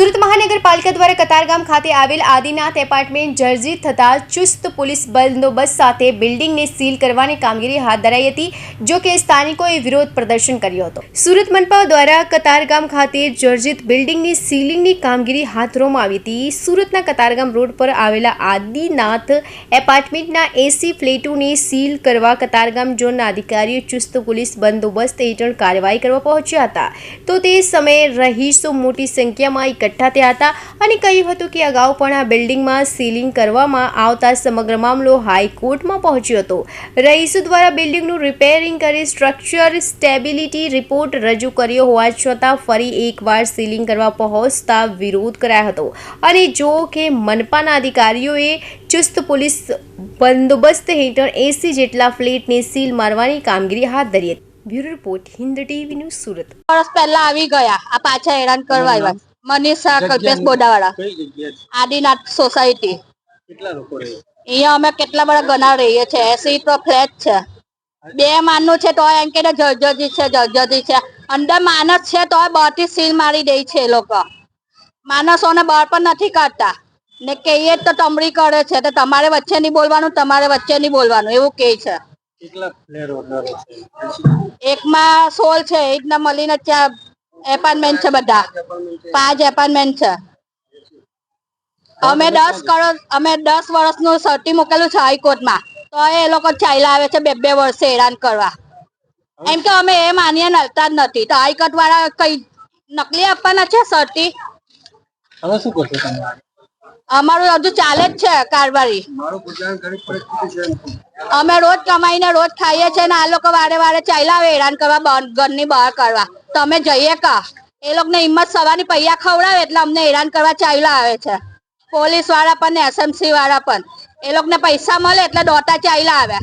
સુરત મહાનગરપાલિકા દ્વારા કતારગામ ખાતે આવેલ આદિનાથ એપાર્ટમેન્ટ જર્જરિત થતા ચુસ્ત પોલીસ બંદોબસ્ત સાથે બિલ્ડિંગને સીલ કરવાની કામગીરી હાથ ધરાઈ હતી, જો કે સ્થાનિકોએ વિરોધ પ્રદર્શન કર્યો હતો. સુરત મનપા દ્વારા કતારગામ ખાતે જર્જરિત બિલ્ડિંગની સીલિંગની કામગીરી હાથ ધરવામાં આવી હતી. સુરતના કતારગામ રોડ પર આવેલા આદિનાથ એપાર્ટમેન્ટના એસી ફ્લેટોને સીલ કરવા કતારગામ ઝોનના અધિકારીઓ ચુસ્ત પોલીસ બંદોબસ્ત હેઠળ કાર્યવાહી કરવા પહોંચ્યા હતા. તો તે સમયે રહીશો મોટી સંખ્યામાં એકઠા થયા હતા અને કહ્યું હતું કે અગાઉ પણ આ બિલ્ડિંગમાં સીલિંગ કરવામાં આવતા સમગ્ર મામલો હાઈકોર્ટમાં પહોંચ્યો હતો. રહીશો દ્વારા બિલ્ડિંગનું રિપેરિંગ કરી સ્ટ્રક્ચર સ્ટેબિલિટી રિપોર્ટ રજૂ કર્યો હોવા છતાં ફરી એકવાર સીલિંગ કરવા પહોંચતા વિરોધ કરાયો હતો. અને જો કે મનપાના અધિકારીઓએ ચુસ્ત પોલીસ બંદોબસ્ત હેઠળ એસી જેટલા ફ્લેટને સીલ મારવાની કામગીરી હાથ ધરી હતી. Bureau report Hind TV news Surat. વર્ષ પહેલા આવી ગયા આ પાછા હેરાન કરવા આવ્યા. મનીષ કલ્પેશ બોડાવાળા? આદિનાથ સોસાયટી. કેટલા લોકો રહે અહીંયા અમે કેટલા બધા ગણા રહીએ છીએ. એસી તો ફ્લેટ છે. બે માનનું છે તો એમ કે જર્જરી છે જર્જરી છે. અંદર માણસ છે તો બહારથી સીલ મારી દે છે એ લોકો. માણસોને બહાર પણ નથી કાઢતા. ને કહીએ તો તમરી કરે છે. તો તમારે વચ્ચે નહીં બોલવાનું તમારે વચ્ચે નહીં બોલવાનું. એવું કહે છે. એકમાં સોલ છે. એ રીતના મળીને ચાર એપાર્ટમેન્ટ છે બધા. પાંચ એપાર્ટમેન્ટ છે. અમે દસ કરોડ, અમે દસ વર્ષનું સર્ટી મૂકેલું છે હાઈકોર્ટમાં. તો એ લોકો ચાલ્યા આવે છે બે બે વર્ષે હેરાન કરવા. એમ કે અમે એ માનીએ નલતા જ નથી. તો હાઈકોર્ટ વાળા કઈ નકલી આપવાના છે સર્ટી? હવે શું કરશો તમે? અમારું હજુ ચાલે જ છે છે. અમે રોજ કમાઈને રોજ ખાઈએ છીએ ને આ લોકો વારે વારે ચાલ્યા આવે હેરાન કરવા ઘરની બહાર કરવા તમે જઈએ કા? એ લોકોને હિંમત સવારની પૈયા ખવડાવે એટલે અમને હેરાન કરવા ચાલ્યા આવે છે. પોલીસવાળા પણ ને એસએમસી વાળા પણ. એ લોકોને પૈસા મળે એટલે દોટા ચાલ્યા આવે.